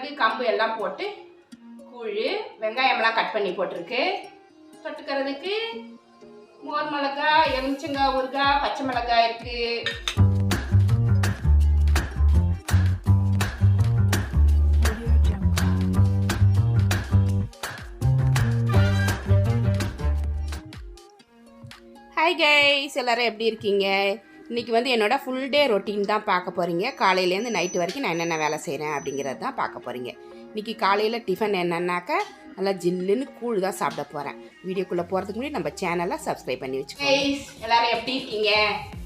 மிளகு கம்பு எல்லாம் போட்டு கூழ் வெங்காயமெல்லாம் கட் பண்ணி போட்டிருக்கு. தொட்டுக்கிறதுக்கு மோர் மிளகாய் எலுமிச்சங்காய் ஊறுகாய் பச்சை மிளகாய் இருக்கு. ஹாய் கைஸ் எல்லாரும் எப்படி இருக்கீங்க? இன்றைக்கி வந்து என்னோடய ஃபுல் டே ரொட்டீன் தான் பார்க்க போகிறீங்க காலையிலேருந்து நைட்டு வரைக்கும் நான் என்னென்ன வேலை செய்கிறேன் அப்படிங்கிறது தான் பார்க்க போகிறீங்க இன்றைக்கி காலையில் டிஃபன் என்னன்னாக்கா நல்லா ஜில்லுன்னு கூழ் தான் சாப்பிட போகிறேன் வீடியோக்குள்ளே போகிறதுக்கு முன்னாடி நம்ம சேனலை சப்ஸ்கிரைப் பண்ணி வச்சுக்கோங்க. எல்லாரும் எப்படி இருக்கீங்க?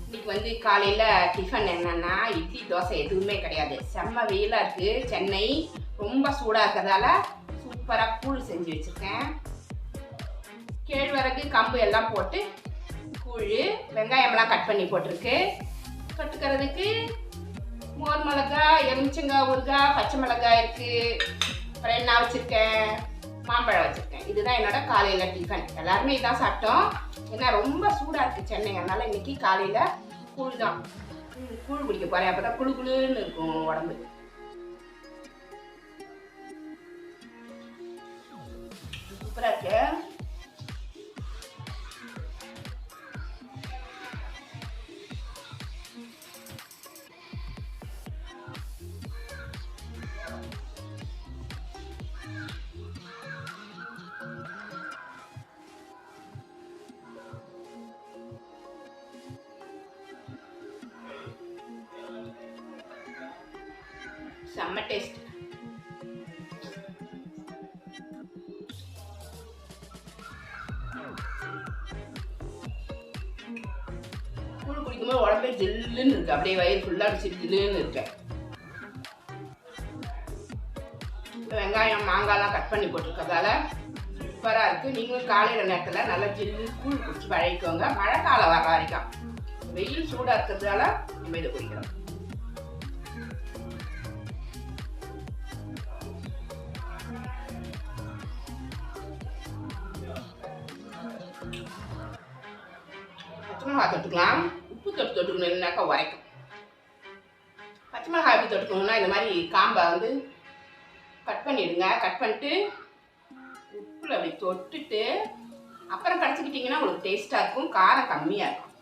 இன்னைக்கு வந்து காலையில் டிஃபன் என்னென்னா இட்லி தோசை எதுவுமே கிடையாது. செம்ம வெயிலாக இருக்குது சென்னை ரொம்ப சூடாக இருக்கிறதால சூப்பராக கூழ் செஞ்சு வச்சுருக்கேன். கேழ்வரகு கம்பு எல்லாம் போட்டு கூழ் வெங்காயம்லாம் கட் பண்ணி போட்டிருக்கு. கட்டுக்கிறதுக்கு மோர் மிளகாய் எலுமிச்சங்காய் ஊறுகாய் பச்சை மிளகாய் இருக்குது அப்புறம் என்ன வச்சுருக்கேன்? மாம்பழம் வச்சுருக்கேன். இதுதான் என்னோட காலையில் டிஃபன் எல்லாருமே இதான் சாப்பிட்டோம். ஏன்னா ரொம்ப சூடாக இருக்குது சென்னை. அதனால் இன்றைக்கி காலையில் கூழ் தான். கூழ் குடிக்க போகிறேன் அப்போ தான் குழு குளுன்னு இருக்கும் உடம்பு. சூப்பராக இருக்குது செம்ம டேஸ்ட். கூழ் குடிக்கும்போது உடம்பே ஜில்லுன்னு இருக்கு. அப்படியே வயிறு ஃபுல்லாக ஜில்லுன்னு இருக்கு வெங்காயம் மாங்காய்லாம் கட் பண்ணி போட்டிருக்கதால சூப்பராக இருக்குது நீங்களும் காலையில் நேரத்தில் நல்லா ஜில்லு கூழ் குடிச்சு பழகிக்கோங்க. மழை காலம் வர வரைக்கும். வெயில் சூடாக இருக்கிறதால நம்ம இதை குடிக்கிறோம். மிளகாய் தொட்டுக்கலாம் உப்பு தொட்டு தொட்டுக்கணும். உரைக்கும். பச்சை மிளகாய் எப்படி தொட்டுக்கணும்னா இந்த மாதிரி காம்பை வந்து கட் பண்ணிடுங்க. கட் பண்ணிட்டு உப்பில் அப்படி தொட்டுட்டு அப்புறம் கடைச்சிக்கிட்டிங்கன்னா உங்களுக்கு டேஸ்ட்டாக இருக்கும். காரம் கம்மியாக இருக்கும்.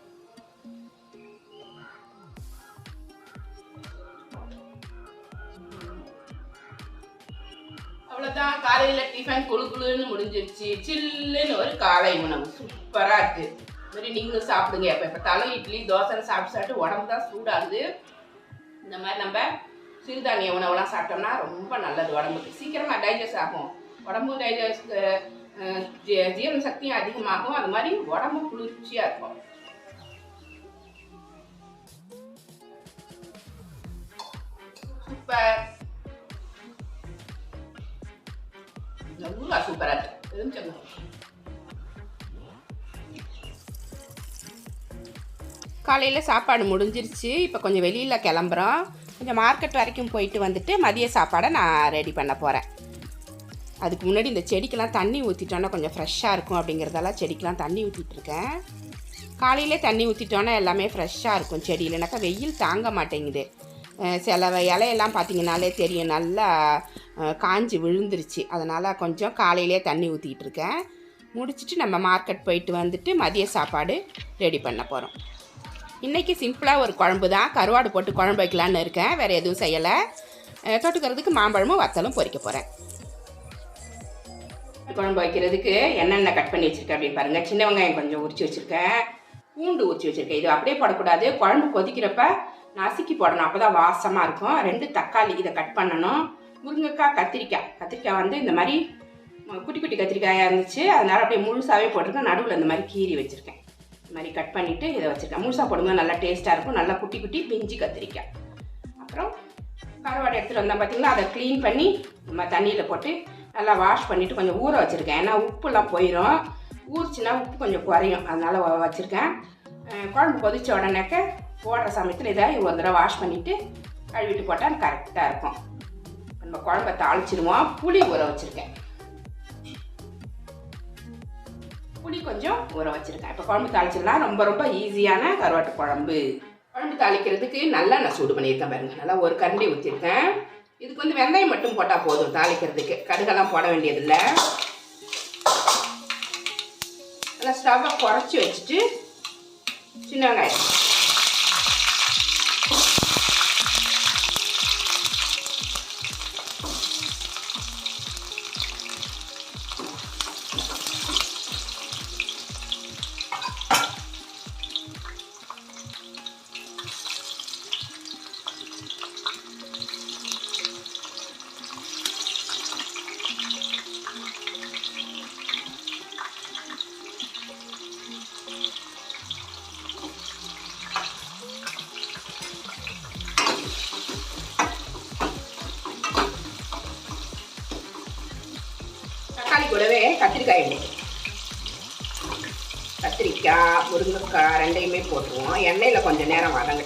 அவ்வளோதான் காலையில் டிஃபன் குழு குழுன்னு முடிஞ்சிருச்சு. சில்லுன்னு ஒரு காலை உணவு. சூப்பராக இருக்குது மாதிரி நீங்களும் சாப்பிடுங்க. எப்போ பார்த்தாலும் இட்லி தோசைன்னு சாப்பிட்டு சாப்பிட்டு உடம்பு தான் சூடாகுது. இந்த மாதிரி நம்ம சிறுதானிய உணவுலாம் சாப்பிட்டோம்னா ரொம்ப நல்லது உடம்புக்கு. சீக்கிரமாக டைஜஸ்ட் ஆகும். உடம்பும் டைஜஸ்ட் ஜீரண சக்தியும் அதிகமாகும். அது மாதிரி உடம்பு குளிர்ச்சியாக இருக்கும். சூப்பர். இந்த சூப்பராக இருக்கு. காலையில் சாப்பாடு முடிஞ்சிருச்சு. இப்போ கொஞ்சம் வெளியில் கிளம்புறோம். கொஞ்சம் மார்க்கெட் வரைக்கும் போயிட்டு வந்துட்டு மதிய சாப்பாடை நான் ரெடி பண்ண போகிறேன் அதுக்கு முன்னாடி இந்த செடிக்கெலாம் தண்ணி ஊற்றிட்டோன்னா கொஞ்சம் ஃப்ரெஷ்ஷாக இருக்கும் அப்படிங்கிறதால செடிக்கெலாம் தண்ணி ஊற்றிட்டுருக்கேன் காலையிலே தண்ணி ஊற்றிட்டோன்னா எல்லாமே ஃப்ரெஷ்ஷாக இருக்கும் செடி. இல்லைனாக்கா வெயில் தாங்க மாட்டேங்குது. சில இலையெல்லாம் பார்த்தீங்கனாலே தெரியும். நல்லா காஞ்சி காஞ்சு விழுந்துருச்சு. அதனால் கொஞ்சம் காலையிலே தண்ணி ஊற்றிக்கிட்டு இருக்கேன். முடிச்சிட்டு நம்ம மார்க்கெட் போயிட்டு வந்துட்டு மதிய சாப்பாடு ரெடி பண்ண போகிறோம் இன்றைக்கி சிம்பிளாக ஒரு குழம்பு தான். கருவாடு போட்டு குழம்பு வைக்கலான்னு இருக்கேன். வேறு எதுவும் செய்யலை. தொட்டுக்கிறதுக்கு மாம்பழமும் வத்தலும் பொறிக்க போகிறேன் குழம்பு வைக்கிறதுக்கு என்னென்ன கட் பண்ணி வச்சுருக்கேன் அப்படின்னு பாருங்கள் சின்ன வெங்காயம் கொஞ்சம் உரிச்சு வச்சுருக்கேன். பூண்டு உரிச்சு வச்சுருக்கேன். இது அப்படியே போடக்கூடாது. குழம்பு கொதிக்கிறப்ப நசுக்கி போடணும். அப்போ தான் வாசமாக இருக்கும். ரெண்டு தக்காளி இதை கட் பண்ணணும். முருங்கைக்காய் கத்திரிக்காய். கத்திரிக்காய் வந்து இந்த மாதிரி குட்டி குட்டி கத்திரிக்காயாக இருந்துச்சு. அதனால் அப்படியே முழுசாகவே போட்டிருக்கேன். நடுவில் இந்த மாதிரி கீறி வச்சுருக்கேன். இந்த மாதிரி கட் பண்ணிவிட்டு இதை வச்சுருக்கேன். முழுசாக போடும்போது நல்லா டேஸ்ட்டாக இருக்கும். நல்லா குட்டி குட்டி பிஞ்சு கத்திரிக்காய். அப்புறம் கருவாடு எடுத்துகிட்டு வந்தால் பார்த்திங்களா அதை க்ளீன் பண்ணி நம்ம தண்ணியில் போட்டு நல்லா வாஷ் பண்ணிவிட்டு கொஞ்சம் ஊற வச்சுருக்கேன். ஏன்னா உப்புலாம் போயிடும் ஊறிச்சுன்னா உப்பு கொஞ்சம் குறையும். அதனால் வச்சுருக்கேன். குழம்பு கொதிச்ச உடனேக்க போடுற சமயத்தில் இதை ஒரு தடவை வாஷ் பண்ணிவிட்டு கழுவிட்டு போட்டால் கரெக்டாக இருக்கும். நம்ம குழம்ப தாளிச்சிடுவோம். புளி ஊற வச்சுருக்கேன். புளி கொஞ்சம் ஊற வச்சுருக்கேன். இப்போ குழம்பு தாளிச்சிடலாம். ரொம்ப ரொம்ப ஈஸியான கருவாட்டு குழம்பு. குழம்பு தாளிக்கிறதுக்கு நல்லா நான் சூடு பண்ணியிருக்கேன் பாருங்கள் நல்லா ஒரு கரண்டி ஊற்றிருக்கேன் இதுக்கு வந்து வெந்தயம் மட்டும் போட்டால் போதும் தாளிக்கிறதுக்கு. கடுகெல்லாம் போட வேண்டியதில்லை. நல்லா ஸ்டவ்வை குறைச்சி வச்சுட்டு சின்ன வெங்காயம். கத்திரிக்காய் முருங்கைக்காய் ரெண்டையுமே போட்டுருவோம். எண்ணெயில் கொஞ்சம் நேரம் வதங்க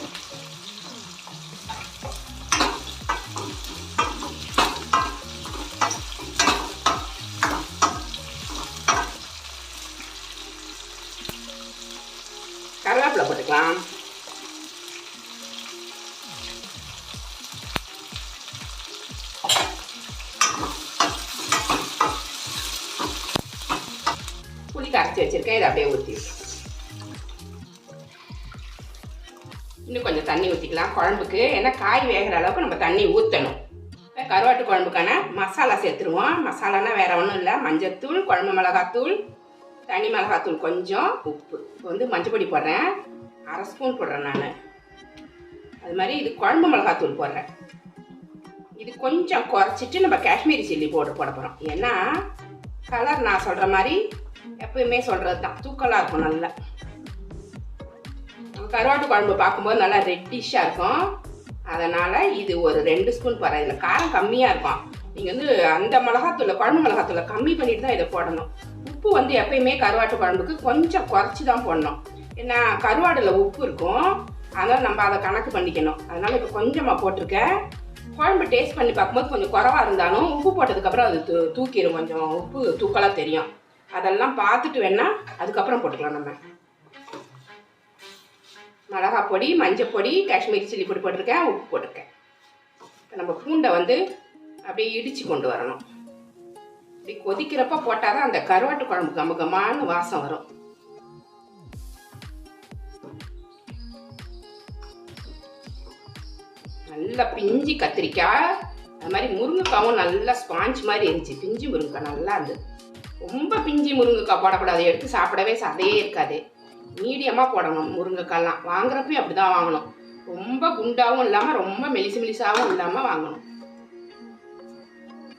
இன்னும் கொஞ்சம் தண்ணி ஊற்றிக்கலாம் குழம்புக்கு ஏன்னா காய் வேகிற அளவுக்கு நம்ம தண்ணி ஊற்றணும் கருவாட்டு குழம்புக்கான மசாலா சேர்த்துருவோம். மசாலானா வேறு ஒன்றும் இல்லை. மஞ்சத்தூள் குழம்பு மிளகாத்தூள் தனி மிளகாத்தூள் கொஞ்சம் உப்பு. இப்போ வந்து மஞ்சள் பொடி போடுறேன். அரை ஸ்பூன் போடுறேன் நான். அது மாதிரி இது குழம்பு மிளகாத்தூள் போடுறேன். இது கொஞ்சம் குறைச்சிட்டு நம்ம காஷ்மீரி சில்லி பவுடர் போட போகிறோம் ஏன்னா கலர் நான் சொல்கிற மாதிரி எப்பயுமே சொல்கிறது தான் தூக்கலாக இருக்கும் நல்லா. கருவாட்டு குழம்பு பார்க்கும்போது நல்லா ரெட்டிஷாக இருக்கும். அதனால் இது ஒரு ரெண்டு ஸ்பூன் போகிறேன் இதில் காரம் கம்மியாக இருக்கும். நீங்கள் வந்து அந்த மிளகாத்தூளை குழம்பு மிளகாத்தூளை கம்மி பண்ணிட்டு தான் இதை போடணும். உப்பு வந்து எப்பயுமே கருவாட்டு குழம்புக்கு கொஞ்சம் குறைச்சி தான் போடணும். ஏன்னா கருவாடில் உப்பு இருக்கும். அதனால் நம்ம அதை கணக்கு பண்ணிக்கணும். அதனால் இப்போ கொஞ்சமாக போட்டிருக்கேன். குழம்பு டேஸ்ட் பண்ணி பார்க்கும்போது கொஞ்சம் குறவாக இருந்தாலும் உப்பு போட்டதுக்கப்புறம் அது தூ தூக்கிடும் கொஞ்சம் உப்பு தூக்கலாக தெரியும். அதெல்லாம் பார்த்துட்டு வேணால் அதுக்கப்புறம் போட்டுக்கலாம் நம்ம. மிளகா பொடி மஞ்சள் பொடி காஷ்மீரி சில்லி பொடி போட்டிருக்கேன் உப்பு போட்டிருக்கேன். இப்போ நம்ம பூண்டை வந்து அப்படியே இடித்து கொண்டு வரணும். இப்படி கொதிக்கிறப்ப போட்டால் தான் அந்த கருவாட்டு குழம்பு கம வாசம் வரும். நல்லா பிஞ்சு கத்திரிக்காய் அது மாதிரி முருங்கைக்காவும் நல்லா ஸ்பாஞ்ச் மாதிரி இருந்துச்சு. பிஞ்சு முருங்கைக்காய் நல்லா இருந்தது. ரொம்ப பிஞ்சி முருங்கைக்காய் போடக்கூடாது. எடுத்து சாப்பிடவே சதையே இருக்காது. மீடியமாக போடணும் முருங்கைக்காய்லாம். வாங்குறப்பையும் அப்படி தான் வாங்கணும். ரொம்ப குண்டாகவும் இல்லாமல் ரொம்ப மெலிசு மெலிசாகவும் இல்லாமல் வாங்கணும்.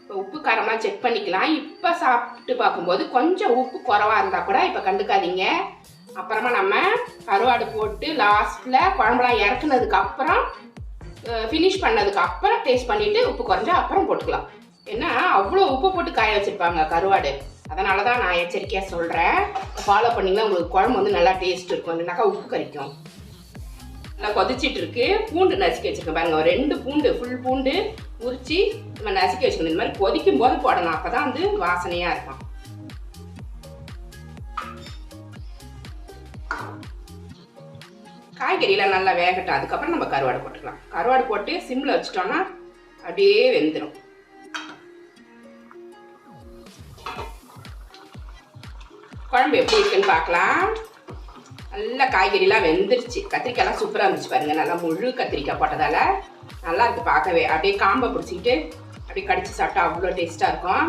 இப்போ உப்பு காரமாக செக் பண்ணிக்கலாம். இப்போ சாப்பிட்டு பார்க்கும்போது கொஞ்சம் உப்பு குறவாக இருந்தால் கூட இப்போ கண்டுக்காதீங்க. அப்புறமா நம்ம கருவாடு போட்டு லாஸ்ட்டில் குழம்புலாம் இறக்குனதுக்கு அப்புறம் ஃபினிஷ் பண்ணதுக்கு அப்புறம் டேஸ்ட் பண்ணிவிட்டு உப்பு குறைஞ்சா அப்புறம் போட்டுக்கலாம். ஏன்னா அவ்வளோ உப்பு போட்டு காய வச்சுருப்பாங்க கருவாடு. அதனால தான் நான் எச்சரிக்கையாக சொல்கிறேன் ஃபாலோ பண்ணிங்கன்னா உங்களுக்கு குழம்பு வந்து நல்லா டேஸ்ட் இருக்கும். இல்லைனாக்கா உப்பு கறிக்கும் நல்லா கொதிச்சிட்டு இருக்கு. பூண்டு நசுக்கி வச்சுருக்கேன் பாருங்க. ரெண்டு பூண்டு ஃபுல் பூண்டு உரிச்சு நம்ம நசுக்கி வச்சுக்கணும். இந்த மாதிரி கொதிக்கும் போது போடணும். அப்போ தான் வந்து வாசனையாக இருக்கும். காய்கறியெல்லாம் நல்லா வேகட்டும். அதுக்கப்புறம் நம்ம கருவாடு போட்டுக்கலாம். கருவாடு போட்டு சிம்மில் வச்சுட்டோம்னா அப்படியே வெந்துடும் குழம்பு எப்படி இருக்குன்னு பார்க்கலாம். நல்லா காய்கறிலாம் வெந்துருச்சு. கத்திரிக்காய்லாம் சூப்பராக இருந்துச்சு பாருங்க. நல்லா முழு கத்திரிக்காய் போட்டதால நல்லா இருக்குது பார்க்கவே. அப்படியே காம்பை பிடிச்சிக்கிட்டு அப்படியே கடிச்சு சாப்பிட்டா அவ்வளோ டேஸ்ட்டாக இருக்கும்.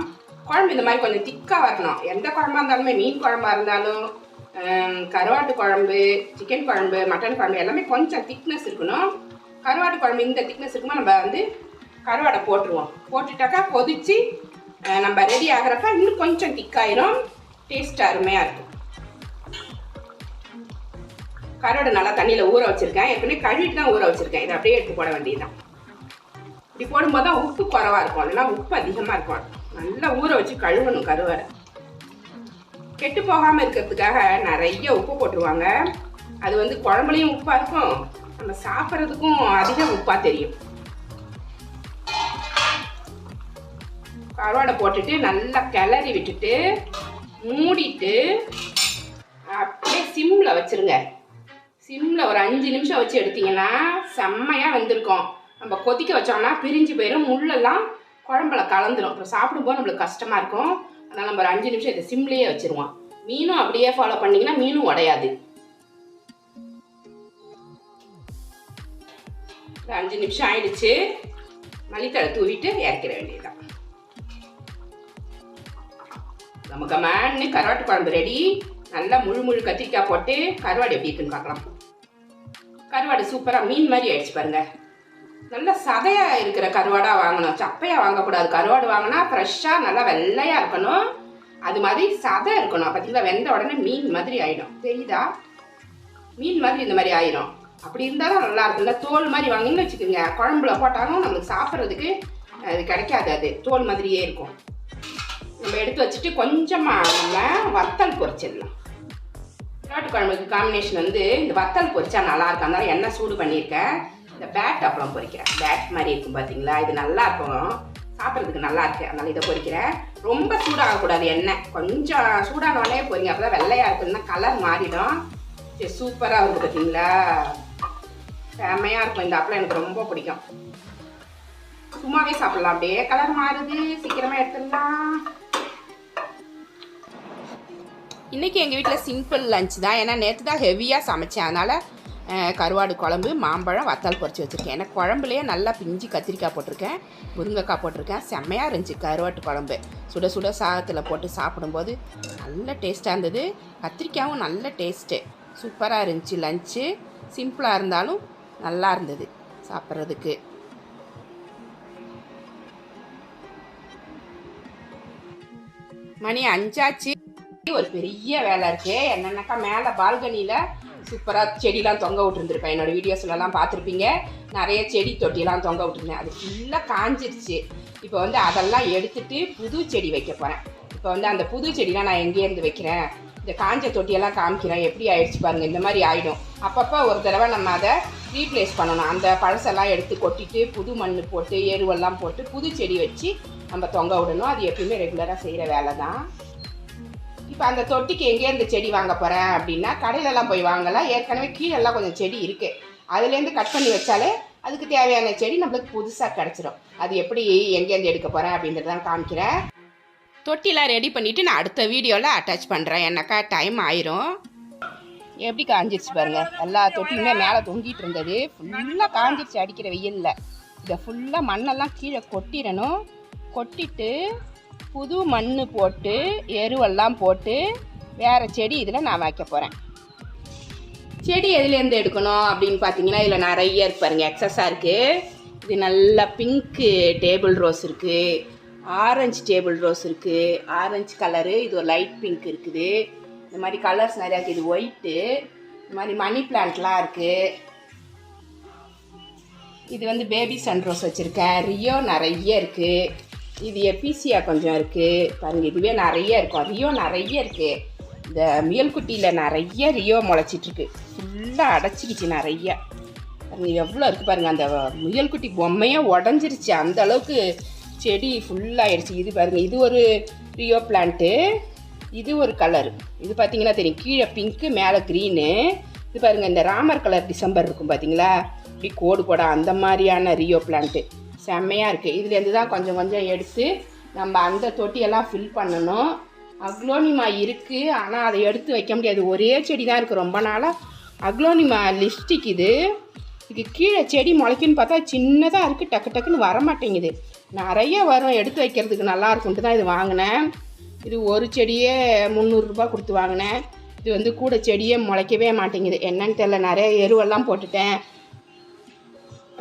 குழம்பு இந்த மாதிரி கொஞ்சம் திக்காக வரணும். எந்த குழம்பா இருந்தாலுமே மீன் குழம்பா இருந்தாலும் கருவாட்டு குழம்பு சிக்கன் குழம்பு மட்டன் குழம்பு எல்லாமே கொஞ்சம் திக்னஸ் இருக்கணும். கருவாட்டு குழம்பு இந்த திக்னஸ் இருக்குமோ நம்ம வந்து கருவாடை போட்டுருவோம். போட்டுட்டாக்கா கொதிச்சு நம்ம ரெடி ஆகிறப்ப இன்னும் கொஞ்சம் திக்காயிரும் டேஸ்ட் அருமையாக இருக்கும். கருவாடு நல்லா தண்ணியில் ஊற வச்சுருக்கேன். ஏற்கனவே கழுவிட்டு தான் ஊற வச்சுருக்கேன். இதை அப்படியே எடுத்து போட வேண்டியதுதான். இப்படி போடும்போது தான் உப்பு குறவாக இருக்கும். இல்லைன்னா உப்பு அதிகமாக இருக்கும். நல்லா ஊற வச்சு கழுவணும் கருவாடை. கெட்டு போகாமல் இருக்கிறதுக்காக நிறைய உப்பு போட்டுருவாங்க. அது வந்து குழம்புலையும் உப்பாக இருக்கும். நம்ம சாப்பிட்றதுக்கும் அதிக உப்பாக தெரியும். கருவாடை போட்டுட்டு நல்லா கிளறி விட்டுட்டு மூடிட்டு அப்படியே சிம்மில் வச்சிருங்க. சிம்மில் ஒரு அஞ்சு நிமிஷம் வச்சு எடுத்தீங்கன்னா செம்மையாக வெந்திருக்கும். நம்ம கொதிக்க வச்சோம்னா பிரிஞ்சு போயிடும் முள்ளெல்லாம் குழம்புல கலந்துரும். அப்புறம் சாப்பிடும்போது நம்மளுக்கு கஷ்டமாக இருக்கும். அதனால் நம்ம ஒரு அஞ்சு நிமிஷம் இதை சிம்லேயே வச்சிருவோம். மீனும் அப்படியே ஃபாலோ பண்ணீங்கன்னா மீனும் உடையாது. ஒரு அஞ்சு நிமிஷம் ஆயிடுச்சு. மல்லித்தழை தூவிட்டு இறக்கிற வேண்டியதுதான். நம்ம கமான்னு கருவாட்டு குழம்பு ரெடி நல்லா முழு முழு கத்திரிக்காய் போட்டு கருவாடு எப்படி இருக்குன்னு பார்க்கலாம். கருவாடு சூப்பராக மீன் மாதிரி ஆயிடுச்சு பாருங்க. நல்ல சதையா இருக்கிற கருவாடா வாங்கணும். சப்பையா வாங்கக்கூடாது. கருவாடு வாங்கினா ஃப்ரெஷ்ஷாக நல்லா வெள்ளையா இருக்கணும். அது மாதிரி சதை இருக்கணும். பார்த்தீங்களா வெந்த உடனே மீன் மாதிரி ஆயிடும். தெரியுதா? மீன் மாதிரி இந்த மாதிரி ஆயிரும். அப்படி இருந்தாலும் நல்லா இருக்குல்ல தோல் மாதிரி வாங்கின்னு வச்சுக்கோங்க. குழம்புல போட்டாலும் நம்மளுக்கு சாப்பிட்றதுக்கு அது கிடைக்காது அது. தோல் மாதிரியே இருக்கும். நம்ம எடுத்து வச்சுட்டு கொஞ்சமாக நம்ம வத்தல் பொரிச்சிடலாம். நாட்டு குழம்புக்கு காம்பினேஷன் வந்து இந்த வத்தல் பொரிச்சா நல்லா இருக்கும். எண்ணெய் சூடு பண்ணியிருக்கேன். இந்த பேட் அப்பளம் பொரிக்கிறேன். பேட் மாதிரி இருக்கும் பார்த்தீங்களா இது நல்லா இருக்கும். சாப்பிட்றதுக்கு நல்லா இருக்கு. அதனால் இதை பொரிக்கிறேன். ரொம்ப சூடாகக்கூடாது எண்ணெய். கொஞ்சம் சூடானோடனே பொரிங்க. அப்போ தான் வெள்ளையாக இருக்குன்னா கலர் மாறிடும். சரி சூப்பராக இருக்குது பார்த்தீங்களா செம்மையாக இருக்கும். இந்த அப்பளம் எனக்கு ரொம்ப பிடிக்கும். சும்மாவே சாப்பிட்லாம். அப்படியே கலர் மாறுது. சீக்கிரமாக எடுத்துடலாம். இன்றைக்கி எங்கள் வீட்டில் சிம்பிள் லஞ்ச் தான். ஏன்னா நேற்று தான் ஹெவியாக சமைச்சேன். அதனால் கருவாடு குழம்பு மாம்பழம் வத்தல் பொறிச்சு வச்சுருக்கேன். எனக்கு குழம்புலேயே நல்லா பிஞ்சு கத்திரிக்காய் போட்டிருக்கேன். முருங்கைக்காய் போட்டிருக்கேன். செம்மையாக இருந்துச்சு கருவாட்டு குழம்பு. சுட சுட சாதத்தில் போட்டு சாப்பிடும்போது நல்ல டேஸ்ட்டாக இருந்தது. கத்திரிக்காயும் நல்ல டேஸ்ட்டு சூப்பராக இருந்துச்சு லஞ்சு சிம்பிளாக இருந்தாலும் நல்லா இருந்தது சாப்பிட்றதுக்கு. மணி அஞ்சாச்சு. ஒரு பெரிய வேலை இருக்கு. என்னன்னாக்கா மேலே பால்கனியில் சூப்பராக செடிலாம் தொங்க விட்டுருந்துருப்பேன். என்னோடய வீடியோஸ்லலாம் பார்த்துருப்பீங்க. நிறைய செடி தொட்டிலாம் தொங்க விட்டுருந்தேன். அது ஃபுல்லாக காஞ்சிருச்சு. இப்போ வந்து அதெல்லாம் எடுத்துட்டு புது செடி வைக்க போகிறேன் இப்போ வந்து அந்த புது செடிலாம் நான் எங்கேருந்து வைக்கிறேன்? இந்த காஞ்ச தொட்டியெல்லாம் காமிக்கிறேன். எப்படி ஆயிடுச்சு பாருங்க. இந்த மாதிரி ஆகிடும் அப்பப்போ ஒரு தடவை நம்ம அதை ரீப்ளேஸ் பண்ணணும். அந்த பழசெல்லாம் எடுத்து கொட்டிட்டு புது மண் போட்டு எருவெல்லாம் போட்டு புது செடி வச்சு நம்ம தொங்க விடணும். அது எப்பயுமே ரெகுலராக செய்கிற வேலை தான் இப்போ அந்த தொட்டிக்கு எங்கேருந்து செடி வாங்க போகிறேன் அப்படின்னா கடையிலலாம் போய் வாங்கலாம். ஏற்கனவே கீழெல்லாம் கொஞ்சம் செடி இருக்குது அதுலேருந்து கட் பண்ணி வச்சாலே அதுக்கு தேவையான செடி நம்மளுக்கு புதுசாக கிடச்சிரும். அது எப்படி எங்கேருந்து எடுக்க போகிறேன் அப்படின்றதான் காமிக்கிறேன். தொட்டிலாம் ரெடி பண்ணிவிட்டு நான் அடுத்த வீடியோவில் அட்டாச் பண்ணுறேன் என்னக்கா டைம் ஆயிரும். எப்படி காஞ்சிருச்சு பாருங்கள் எல்லா தொட்டிலுமே மேலே தொங்கிட்டு இருந்தது. ஃபுல்லாக காஞ்சிருச்சு அடிக்கிற வெயிலில். இதை ஃபுல்லாக மண்ணெல்லாம் கீழே கொட்டிடணும். கொட்டிட்டு புது மண் போட்டு எருவெல்லாம் போட்டு வேறு செடி இதில் நான் வைக்க போகிறேன் செடி எதுலேருந்து எடுக்கணும் அப்படின்னு பார்த்தீங்கன்னா இதில் நிறைய இருக்கு எக்ஸஸாக இருக்குது இது நல்லா பிங்க்கு டேபிள் ரோஸ் இருக்குது ஆரஞ்சு டேபிள் ரோஸ் இருக்குது ஆரஞ்சு கலரு இது ஒரு லைட் பிங்க் இருக்குது. இந்த மாதிரி கலர்ஸ் நிறையா இருக்குது இது ஒயிட்டு இந்த மாதிரி மணி பிளான்ட்லாம் இருக்குது இது வந்து பேபி சன்ரோஸ் வச்சுருக்கேன் ரியோ நிறைய இருக்குது இது எபிசியா கொஞ்சம் இருக்குது பாருங்க இதுவே நிறைய இருக்கும் ரியோ நிறைய இருக்குது இந்த முயல்குட்டியில் நிறைய ரியோ முளைச்சிட்ருக்கு. ஃபுல்லாக அடைச்சிக்கிச்சு நிறைய. பாருங்க எவ்வளோ இருக்குது பாருங்கள் அந்த முயல்குட்டி பொம்மையாக உடஞ்சிருச்சு. அந்த அளவுக்கு செடி ஃபுல்லாகிடுச்சு இது பாருங்கள் இது ஒரு ரியோ பிளான்ட்டு இது ஒரு கலர் இது பார்த்தீங்கன்னா தெரியும். கீழே பிங்க்கு மேலே க்ரீனு இது பாருங்க இந்த ராமர் கலர் டிசம்பர் இருக்கும் பார்த்தீங்களா இப்படி கோடு கோடா அந்த மாதிரியான ரியோ பிளான்ட்டு செம்மையாக இருக்குது இதுலேருந்து தான் கொஞ்சம் கொஞ்சம் எடுத்து நம்ம அந்த தொட்டியெல்லாம் ஃபில் பண்ணணும். அக்லோனிமா இருக்குது ஆனால் அதை எடுத்து வைக்க முடியாது. ஒரே செடி தான் இருக்குது ரொம்ப நாளாக அக்லோனிமா லிஸ்டிக் இது. இது கீழே செடி முளைக்குன்னு பார்த்தா சின்னதாக இருக்குது டக்கு டக்குன்னு வர மாட்டேங்குது நிறைய வரும் எடுத்து வைக்கிறதுக்கு நல்லா இருக்கும்ட்டு தான் இது வாங்கினேன். இது ஒரு செடியே முந்நூறுரூபா கொடுத்து வாங்கினேன். இது வந்து கூட செடியே முளைக்கவே மாட்டேங்குது. என்னன்னு தெரில நிறைய எருவெல்லாம் போட்டுட்டேன்.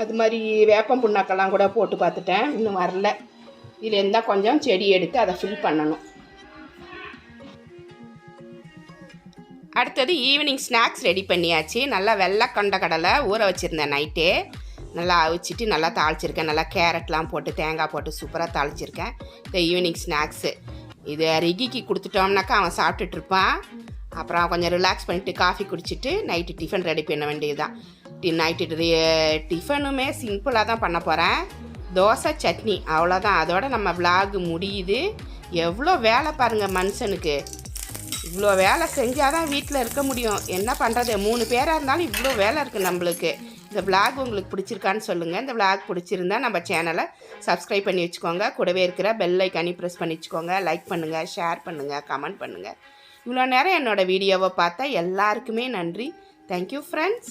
அது மாதிரி வேப்பம் புண்ணாக்கெல்லாம் கூட போட்டு பார்த்துட்டேன். இன்னும் வரல. இதில் இருந்தால் கொஞ்சம் செடி எடுத்து அதை ஃபில் பண்ணணும். அடுத்தது ஈவினிங் ஸ்நாக்ஸ் ரெடி பண்ணியாச்சு. நல்லா வெள்ளை கொண்ட கடலை ஊற வச்சுருந்தேன் நைட்டே நல்லா அவிச்சிட்டு நல்லா தாளிச்சிருக்கேன். நல்லா கேரட்லாம் போட்டு தேங்காய் போட்டு சூப்பராக தாளிச்சிருக்கேன். இந்த ஈவினிங் ஸ்நாக்ஸு இது ரிகிக்கு கொடுத்துட்டோம்னாக்கா அவன் சாப்பிட்டுட்டு இருப்பான். அப்புறம் கொஞ்சம் ரிலாக்ஸ் பண்ணிட்டு காஃபி குடிச்சிட்டு நைட்டு டிஃபன் ரெடி பண்ண வேண்டியதுதான். தான் நைட்டு டிஃபனுமே சிம்பிளாக தான் பண்ண போகிறேன் தோசை சட்னி அவ்வளோதான் அதோட நம்ம விலாகு முடியுது. எவ்வளோ வேலை பாருங்கள் மனுஷனுக்கு. இவ்வளோ வேலை செஞ்சால் தான் வீட்டில் இருக்க முடியும். என்ன பண்ணுறது மூணு பேராக இருந்தாலும் இவ்வளோ வேலை இருக்குது நம்மளுக்கு. இந்த இந்த விளாக் உங்களுக்கு பிடிச்சிருக்கான்னு சொல்லுங்கள் இந்த விளாக் பிடிச்சிருந்தா நம்ம சேனலை சப்ஸ்கிரைப் பண்ணி வச்சுக்கோங்க. கூடவே இருக்கிற பெல் ஐக்கானி ப்ரெஸ் பண்ணி வச்சுக்கோங்க. லைக் பண்ணுங்கள் ஷேர் பண்ணுங்கள் கமெண்ட் பண்ணுங்கள் இவ்வளோ நேரம் என்னோடய வீடியோவை பார்த்தா எல்லாருக்குமே நன்றி. Thank you friends